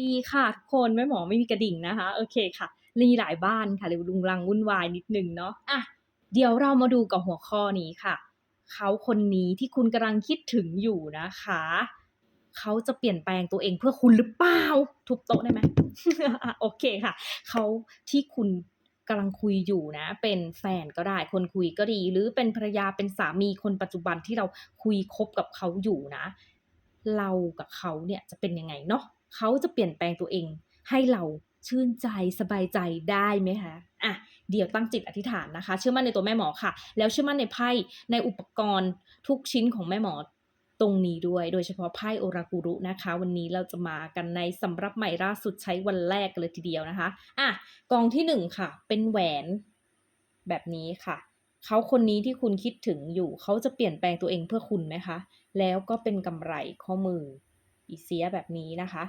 ดีค่ะทุกคนแม่หมอไม่มีกระดิ่งนะคะ โอเคค่ะมีหลายบ้านค่ะเลยลุงลังวุ่นวายนิดนึงเนาะอะเดี๋ยวเรามาดูกับหัวข้อนี้ค่ะ เขาคนนี้ที่คุณกำลังคิดถึงอยู่นะคะ เขาจะเปลี่ยนแปลงตัวเองเพื่อคุณหรือเปล่าทุบโต๊ะได้ไหมโอเคค่ะ เขาที่คุณกำลังคุยอยู่นะ เป็นแฟนก็ได้ คนคุยก็ดี หรือเป็นภรรยาเป็นสามีคนปัจจุบันที่เราคุยคบกับเขาอยู่นะ เรากับเขาเนี่ยจะเป็นยังไงเนาะเขาจะเปลี่ยนแปลงตัวเอง ให้เราชื่นใจสบายใจได้ไหมคะอะเดี๋ยวตั้งจิตอธิษฐานนะคะ เชื่อมั่นในตัวแม่หมอค่ะ แล้วเชื่อมั่นในไพ่ในอุปกรณ์ทุกชิ้นของแม่หมอตรงนี้ด้วย โดยเฉพาะไพ่โอรากุรุนะคะ วันนี้เราจะมากันในสำรับใหม่ล่าสุดใช้วันแรกกันเลยทีเดียวนะคะอะกองที่หนึ่งค่ะ เป็นแหวนแบบนี้ค่ะ เขาคนนี้ที่คุณคิดถึงอยู่ เขาจะเปลี่ยนแปลงตัวเองเพื่อคุณไหมคะ แล้วก็เป็นกำไรข้อมืออีเสียแบบนี้นะคะ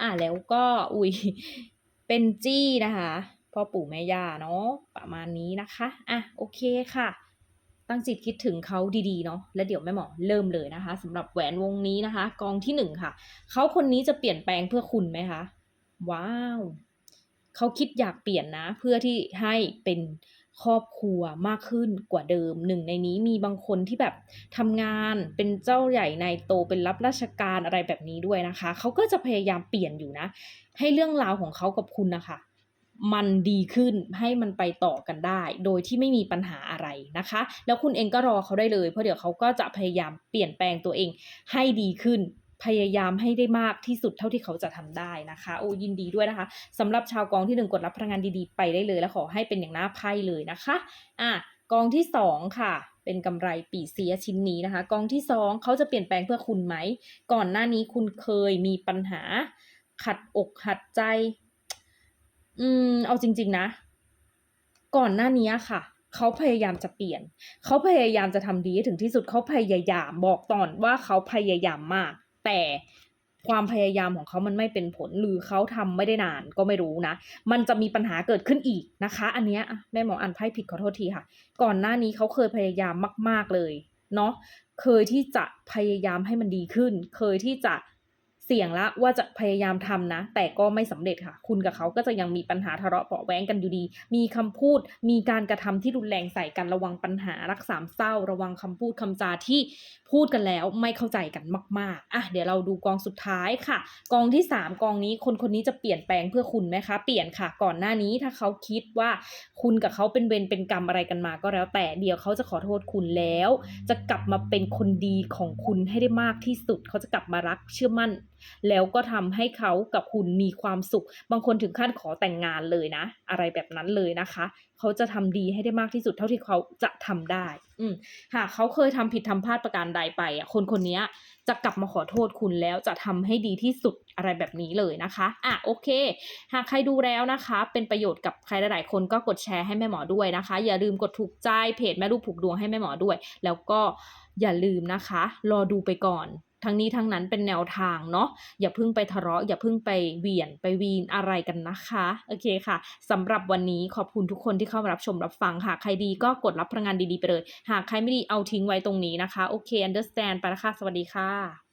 อะแล้วก็อุ้ยเป็นจี้นะคะพ่อปู่แม่ย่าเนาะประมาณนี้นะคะอะโอเคค่ะ ตั้งจิตคิดถึงเขาดีๆเนาะแล้วเดี๋ยวแม่หมอเริ่มเลยนะคะสำหรับแหวนวงนี้นะคะ กองที่หนึ่งค่ะ เขาคนนี้จะเปลี่ยนแปลงเพื่อคุณไหมคะว้าว เขาคิดอยากเปลี่ยนนะ เพื่อที่ให้เป็น ครอบครัวมากขึ้นกว่าเดิมหนึ่งในนี้มีบางคนที่แบบทำงานเป็นเจ้าใหญ่ในโตเป็นรับราชการอะไรแบบนี้ด้วยนะคะเขาก็จะพยายามเปลี่ยนอยู่นะ ให้เรื่องราวของเขากับคุณนะคะมันดีขึ้นให้มันไปต่อกันได้ โดยที่ไม่มีปัญหาอะไรนะคะ แล้วคุณเองก็รอเขาได้เลย เพราะเดี๋ยวเขาก็จะพยายามเปลี่ยนแปลงตัวเองให้ดีขึ้น พยายามให้ได้มากที่สุดเท่าที่เขาจะทำได้นะคะ โอ้ยินดีด้วยนะคะสำหรับชาวกองที่หนึ่งกดรับพลังงานดีๆ ไปได้เลย และขอให้เป็นอย่างหน้าไพ่เลยนะคะอะกองที่สองค่ะ เป็นกำไรปีเสียชิ้นนี้นะคะ กองที่สองเขาจะเปลี่ยนแปลงเพื่อคุณไหม ก่อนหน้านี้คุณเคยมีปัญหา ขัดอกขัดใจ อืม เอาจริง ๆ นะ ก่อนหน้านี้ค่ะเขาพยายามจะเปลี่ยน เขาพยายามจะทำดีให้ถึงที่สุด เขาพยายามบอกตอนว่าเขาพยายามมาก แต่ความพยายามของเขามันไม่เป็นผลหรือเขาทำไม่ได้นานก็ไม่รู้นะ มันจะมีปัญหาเกิดขึ้นอีกนะคะ อันเนี้ยแม่หมออ่านไพ่ผิดขอโทษทีค่ะ ก่อนหน้านี้เขาเคยพยายามมาก ๆเลยเนาะเคยที่จะพยายามให้มันดีขึ้น เคยที่จะ สี่ยงละว่าจะพยายามทำนะ แต่ก็ไม่สำเร็จค่ะ คุณกับเขาก็จะยังมีปัญหาทะเลาะเบาะแว้งกันอยู่ดี มีคำพูด มีการกระทำที่รุนแรงใส่กันระวังปัญหารักสามเศร้า ระวังคำพูดคำจาที่พูดกันแล้วไม่เข้าใจกันมาก ๆ อะ เดี๋ยวเราดูกองสุดท้ายค่ะ กองที่สามกองนี้คนคนนี้จะเปลี่ยนแปลงเพื่อคุณไหมคะ เปลี่ยนค่ะ ก่อนหน้านี้ถ้าเขาคิดว่าคุณกับเขาเป็นเวรเป็นกรรมอะไรกันมาก็แล้ว แต่เดี๋ยวเขาจะขอโทษคุณแล้ว จะกลับมาเป็นคนดีของคุณให้ได้มากที่สุด เขาจะกลับมารักเชื่อมั่นแล้วก็ทำให้เขากับคุณมีความสุข บางคนถึงขั้นขอแต่งงานเลยนะ อะไรแบบนั้นเลยนะคะ เขาจะทำดีให้ได้มากที่สุดเท่าที่เขาจะทำได้ อืมหากเขาเคยทำผิดทำพลาดประการใดไปอะคนคนนี้จะกลับมาขอโทษคุณแล้วจะทำให้ดีที่สุดอะไรแบบนี้เลยนะคะอะโอเค หากใครดูแล้วนะคะ เป็นประโยชน์กับใครหลายๆคนก็กดแชร์ให้แม่หมอด้วยนะคะ อย่าลืมกดถูกใจเพจแม่ลูกผูกดวงให้แม่หมอด้วย แล้วก็อย่าลืมนะคะ รอดูไปก่อน ทั้งนี้ทั้งนั้นเป็นแนวทางเนาะอย่าเพิ่งไปทะเลาะอย่าเพิ่งไปเวียนไปวีนอะไรกันนะคะโอเคค่ะสำหรับวันนี้ขอบคุณทุกคนที่เข้ามารับชมรับฟังหากใครดีก็กดรับพลังงานดีๆไปเลย หากใครไม่ดีเอาทิ้งไว้ตรงนี้นะคะโอเค understand ไปแล้วค่ะสวัสดีค่ะ